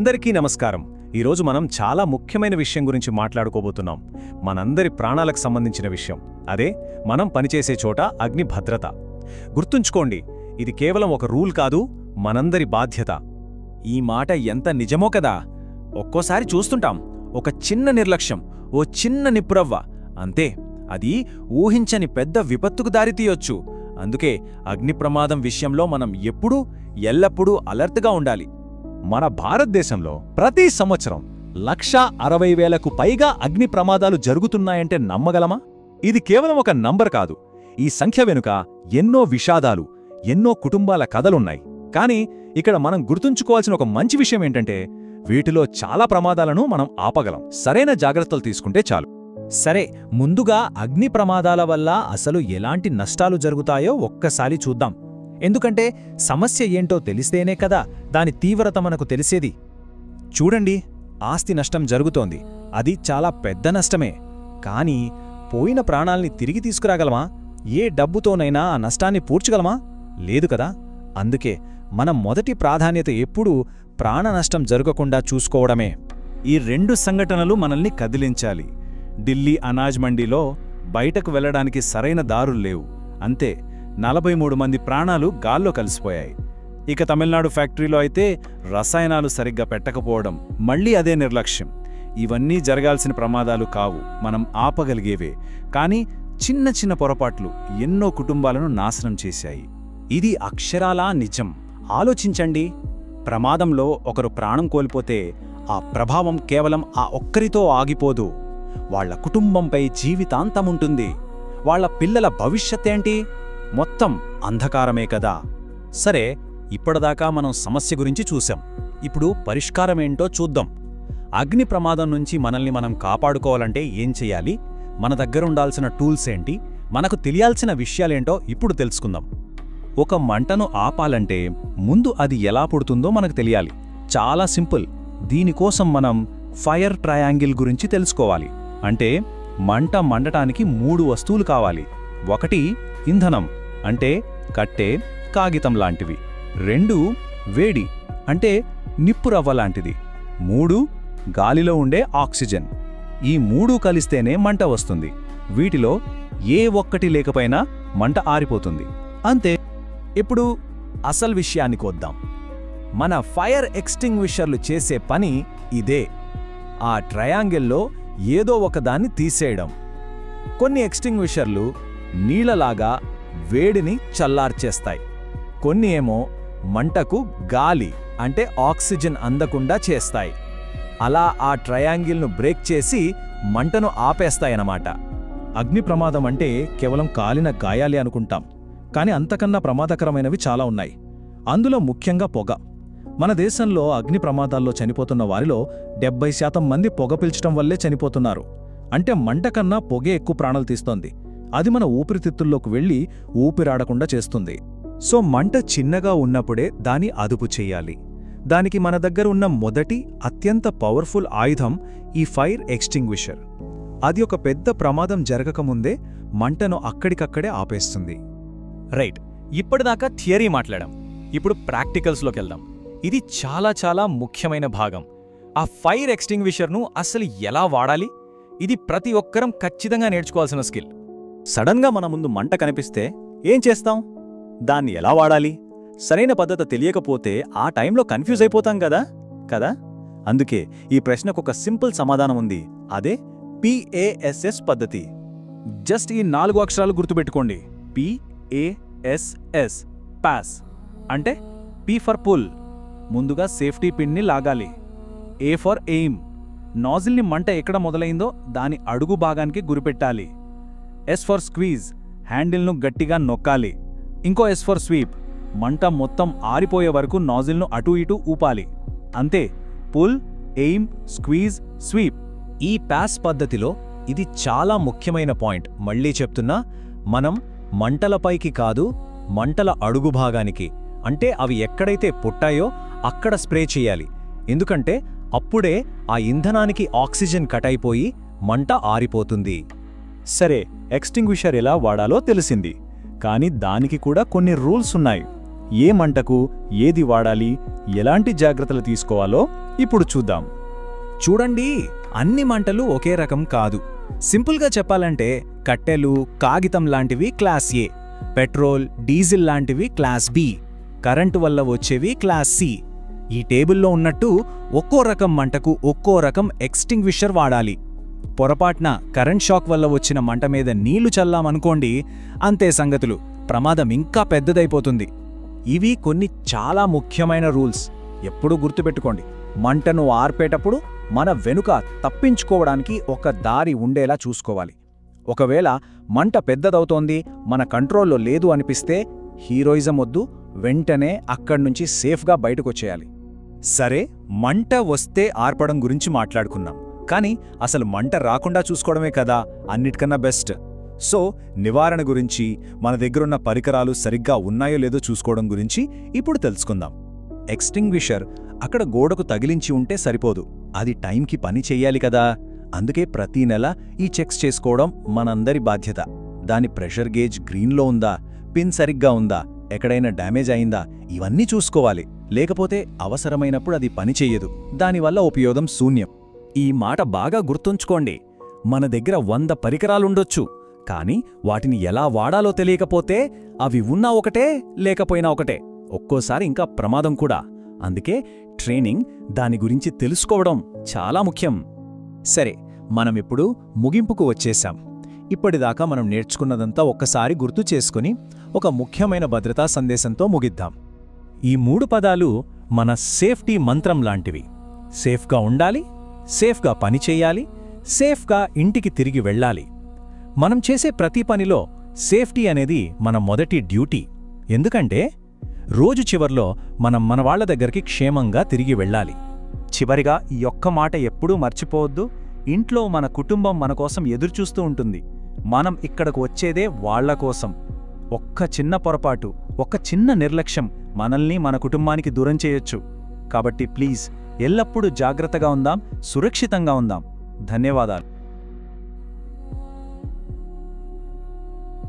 అందరికీ నమస్కారం. ఈరోజు మనం చాలా ముఖ్యమైన విషయం గురించి మాట్లాడుకోబోతున్నాం. మనందరి ప్రాణాలకు సంబంధించిన విషయం. అదే మనం పనిచేసే చోట అగ్ని భద్రత. గుర్తుంచుకోండి ఇది కేవలం ఒక రూల్ కాదు మనందరి బాధ్యత. ఈ మాట ఎంత నిజమో కదా? ఒక్కోసారి చూస్తుంటాం ఒక చిన్న నిర్లక్ష్యం ఓ చిన్న నిప్పురవ్వ. అంతే అది ఊహించని పెద్ద విపత్తుకు దారితీయొచ్చు అందుకే అగ్ని ప్రమాదం విషయంలో మనం ఎప్పుడూ ఎల్లప్పుడూ అలర్ట్గా ఉండాలి. మన భారతదేశంలో ప్రతి సంవత్సరం లక్షా అరవై వేలకు పైగా అగ్ని ప్రమాదాలు జరుగుతున్నాయంటే నమ్మగలమా? ఇది కేవలం ఒక నంబర్ కాదు. ఈ సంఖ్య వెనుక ఎన్నో విషాదాలు ఎన్నో కుటుంబాల కథలున్నాయి. కానీ ఇక్కడ మనం గుర్తుంచుకోవాల్సిన ఒక మంచి విషయం ఏంటంటే వీటిలో చాలా ప్రమాదాలను మనం ఆపగలం. సరైన జాగ్రత్తలు తీసుకుంటే చాలు. సరే ముందుగా అగ్ని ప్రమాదాల వల్ల అసలు ఎలాంటి నష్టాలు జరుగుతాయో ఒక్కసారి చూద్దాం. ఎందుకంటే సమస్య ఏంటో తెలిస్తేనే కదా దాని తీవ్రత మనకు తెలిసేది. చూడండి ఆస్తి నష్టం జరుగుతోంది. అది చాలా పెద్ద నష్టమే. కానీ పోయిన ప్రాణాల్ని తిరిగి తీసుకురాగలమా? ఏ డబ్బుతోనైనా ఆ నష్టాన్ని పూడ్చగలమా? లేదు కదా. అందుకే మన మొదటి ప్రాధాన్యత ఎప్పుడూ ప్రాణ నష్టం జరగకుండా చూసుకోవడమే. ఈ రెండు సంఘటనలు మనల్ని కదిలించాలి. ఢిల్లీ అనాజ్ మండీలో బయటకు వెళ్ళడానికి సరైన దారులు లేవు. అంతే. నలభై మూడు మంది ప్రాణాలు గాల్లో కలిసిపోయాయి. ఇక తమిళనాడు ఫ్యాక్టరీలో అయితే రసాయనాలు సరిగ్గా పెట్టకపోవడం మళ్ళీ అదే నిర్లక్ష్యం. ఇవన్నీ జరగాల్సిన ప్రమాదాలు కావు మనం ఆపగలిగేవే. కానీ చిన్న చిన్న పొరపాట్లు ఎన్నో కుటుంబాలను నాశనం చేశాయి. ఇది అక్షరాలా నిజం? ఆలోచించండి. ప్రమాదంలో ఒకరు ప్రాణం కోల్పోతే ఆ ప్రభావం కేవలం ఆ ఒక్కరితో ఆగిపోదు. వాళ్ళ కుటుంబంపై జీవితాంతముంటుంది. వాళ్ళ పిల్లల భవిష్యత్ ఏంటి మొత్తం అంధకారమే కదా? సరే ఇప్పటిదాకా మనం సమస్య గురించి చూశాం. ఇప్పుడు పరిష్కారమేంటో చూద్దాం. అగ్ని ప్రమాదం నుంచి మనల్ని మనం కాపాడుకోవాలంటే ఏం చెయ్యాలి మన దగ్గరుండాల్సిన టూల్స్ ఏంటి? మనకు తెలియాల్సిన విషయాలేంటో ఇప్పుడు తెలుసుకుందాం. ఒక మంటను ఆపాలంటే ముందు అది ఎలా పుడుతుందో మనకు తెలియాలి. చాలా సింపుల్. దీనికోసం మనం ఫైర్ ట్రయాంగిల్ గురించి తెలుసుకోవాలి. అంటే మంట మండటానికి మూడు వస్తువులు కావాలి. ఒకటి ఇంధనం. అంటే కట్టె కాగితం లాంటివి. రెండు వేడి అంటే నిప్పురవ్వ లాంటిది. మూడు గాలిలో ఉండే ఆక్సిజన్. ఈ మూడు కలిస్తేనే మంట వస్తుంది. వీటిలో ఏ ఒక్కటి లేకపోయినా మంట ఆరిపోతుంది. అంతే. ఇప్పుడు అసలు విషయానికి వద్దాం మన ఫైర్ ఎక్స్టింగ్విషర్లు చేసే పని ఇదే. ఆ ట్రయాంగిల్లో ఏదో ఒకదాన్ని తీసేయడం. కొన్ని ఎక్స్టింగ్విషర్లు నీళ్ళలాగా వేడిని చల్లార్చేస్తాయి. కొన్ని ఏమో మంటకు గాలి అంటే ఆక్సిజన్ అందకుండా చేస్తాయి. అలా ఆ ట్రయాంగిల్ను బ్రేక్ చేసి మంటను ఆపేస్తాయన్నమాట. అగ్ని ప్రమాదం అంటే కేవలం కాలిన గాయాలే అనుకుంటాం. కానీ అంతకన్నా ప్రమాదకరమైనవి చాలా ఉన్నాయి. అందులో ముఖ్యంగా పొగ. మన దేశంలో అగ్ని ప్రమాదాల్లో చనిపోతున్న వారిలో డెబ్బై శాతం మంది పొగ పీల్చడం వల్లే చనిపోతున్నారు. అంటే మంట కన్నా పొగే ఎక్కువ ప్రాణాలు తీస్తోంది. అది మన ఊపిరితిత్తుల్లోకి వెళ్ళి ఊపిరాడకుండా చేస్తుంది. సో మంట చిన్నగా ఉన్నప్పుడే దాని అదుపు చెయ్యాలి దానికి మన దగ్గర ఉన్న మొదటి అత్యంత పవర్ఫుల్ ఆయుధం ఈ ఫైర్ ఎక్స్టింగ్విషర్. అది ఒక పెద్ద ప్రమాదం జరగకముందే మంటను అక్కడికక్కడే ఆపేస్తుంది. రైట్ ఇప్పటిదాకా థియరీ మాట్లాడాం. ఇప్పుడు ప్రాక్టికల్స్లోకి వెళ్దాం. ఇది చాలా చాలా ముఖ్యమైన భాగం. ఆ ఫైర్ ఎక్స్టింగ్విషర్ను అసలు ఎలా వాడాలి? ఇది ప్రతి ఒక్కరం ఖచ్చితంగా నేర్చుకోవాల్సిన స్కిల్. సడన్గా మన ముందు మంట కనిపిస్తే ఏం చేస్తాం? దాన్ని ఎలా వాడాలి? సరైన పద్ధతి తెలియకపోతే ఆ టైంలో కన్ఫ్యూజ్ అయిపోతాం కదా? కదా? అందుకే ఈ ప్రశ్నకు ఒక సింపుల్ సమాధానం ఉంది. అదే పిఏఎస్ఎస్ పద్ధతి. జస్ట్ ఈ నాలుగు అక్షరాలు గుర్తుపెట్టుకోండి. P A S S pass. అంటే పి ఫర్ పుల్. ముందుగా సేఫ్టీ పిన్ని లాగాలి. A for aim. నాజిల్ని మంట ఎక్కడ మొదలైందో దాని అడుగు భాగానికి గురిపెట్టాలి. ఎస్ ఫర్ స్క్వీజ్ హ్యాండిల్ను గట్టిగా నొక్కాలి. ఇంకో ఎస్ ఫర్ స్వీప్ మంట మొత్తం ఆరిపోయే వరకు నాజిల్ను అటూ ఇటూ ఊపాలి. అంతే పుల్ ఎయిమ్ స్క్వీజ్ స్వీప్ ఈ ప్యాస్ పద్ధతిలో ఇది చాలా ముఖ్యమైన పాయింట్. మళ్ళీ చెప్తున్నా మనం మంటలపైకి కాదు మంటల అడుగు భాగానికి. అంటే అవి ఎక్కడైతే పుట్టాయో అక్కడ స్ప్రే చేయాలి. ఎందుకంటే అప్పుడే ఆ ఇంధనానికి ఆక్సిజన్ కట్ అయిపోయి మంట ఆరిపోతుంది. సరే ఎక్స్టింగ్విషర్ ఎలా వాడాలో తెలిసింది. కానీ దానికి కూడా కొన్ని రూల్స్ ఉన్నాయి. ఏ మంటకు ఏది వాడాలి ఎలాంటి జాగ్రత్తలు తీసుకోవాలో ఇప్పుడు చూద్దాం. చూడండి అన్ని మంటలు ఒకే రకం కాదు. సింపుల్గా చెప్పాలంటే కట్టెలు కాగితం లాంటివి క్లాస్ ఏ పెట్రోల్ డీజిల్ లాంటివి క్లాస్ బి కరెంటు వల్ల వచ్చేవి క్లాస్ సి. ఈ టేబుల్లో ఉన్నట్టు ఒక్కో రకం మంటకు ఒక్కో రకం ఎక్స్టింగ్విషర్ వాడాలి. పొరపాట్న కరెంట్ షాక్ వల్ల వచ్చిన మంట మీద నీళ్ళు చల్లామనుకోండి అంతే సంగతులు. ప్రమాదం ఇంకా పెద్దదైపోతుంది. ఇవి కొన్ని చాలా ముఖ్యమైన రూల్స్. ఎప్పుడూ గుర్తుపెట్టుకోండి మంటను ఆర్పేటప్పుడు మన వెనుక తప్పించుకోవడానికి ఒక దారి ఉండేలా చూసుకోవాలి. ఒకవేళ మంట పెద్దదవుతోంది మన కంట్రోల్లో లేదు అనిపిస్తే హీరోయిజం వద్దు వెంటనే అక్కడ్నుంచి సేఫ్గా బయటకొచ్చేయాలి. సరే మంట వస్తే ఆర్పడం గురించి మాట్లాడుకున్నాం కానీ అసలు మంట రాకుండా చూసుకోవడమే కదా అన్నిటికన్నా బెస్ట్. సో నివారణ గురించి మన దగ్గరున్న పరికరాలు సరిగ్గా ఉన్నాయో లేదో చూసుకోవడం గురించి ఇప్పుడు తెలుసుకుందాం. ఎక్స్టింగ్విషర్ అక్కడ గోడకు తగిలించి ఉంటే సరిపోదు. అది టైంకి పని చెయ్యాలి కదా. అందుకే ప్రతీ నెల ఈ చెక్స్ చేసుకోవడం మనందరి బాధ్యత. దాని ప్రెషర్ గేజ్ గ్రీన్లో ఉందా? పిన్ సరిగ్గా ఉందా? ఎక్కడైనా డ్యామేజ్ అయిందా? ఇవన్నీ చూసుకోవాలి. లేకపోతే అవసరమైనప్పుడు అది పనిచేయదు దానివల్ల ఉపయోగం శూన్యం. ఈ మాట బాగా గుర్తుంచుకోండి. మన దగ్గర వంద పరికరాలుండొచ్చు. కాని వాటిని ఎలా వాడాలో తెలియకపోతే అవి ఉన్నా ఒకటే లేకపోయినా ఒకటే. ఒక్కోసారి ఇంకా ప్రమాదం కూడా. అందుకే ట్రైనింగ్ దాని గురించి తెలుసుకోవడం చాలా ముఖ్యం. సరే మనమిప్పుడు ముగింపుకు వచ్చేశాం. ఇప్పటిదాకా మనం నేర్చుకున్నదంతా ఒక్కసారి గుర్తు చేసుకుని ఒక ముఖ్యమైన భద్రతా సందేశంతో ముగిద్దాం. ఈ మూడు పదాలు మన సేఫ్టీ మంత్రం లాంటివి. సేఫ్గా ఉండాలి సేఫ్గా పనిచేయాలి సేఫ్గా ఇంటికి తిరిగి వెళ్ళాలి. మనం చేసే ప్రతి పనిలో సేఫ్టీ అనేది మన మొదటి డ్యూటీ. ఎందుకంటే రోజు చివర్లో మనం మన వాళ్ళ దగ్గరికి క్షేమంగా తిరిగి వెళ్ళాలి. చివరిగా ఈ ఒక్క మాట ఎప్పుడూ మర్చిపోవద్దు. ఇంట్లో మన కుటుంబం మన కోసం ఎదురుచూస్తూ ఉంటుంది. మనం ఇక్కడకు వచ్చేదే వాళ్ళ కోసం. ఒక్క చిన్న పొరపాటు ఒక్క చిన్న నిర్లక్ష్యం మనల్ని మన కుటుంబానికి దూరం చేయొచ్చు. కాబట్టి ప్లీజ్ ఎల్లప్పుడూ జాగ్రత్తగా ఉందాం సురక్షితంగా ఉందాం. ధన్యవాదాలు.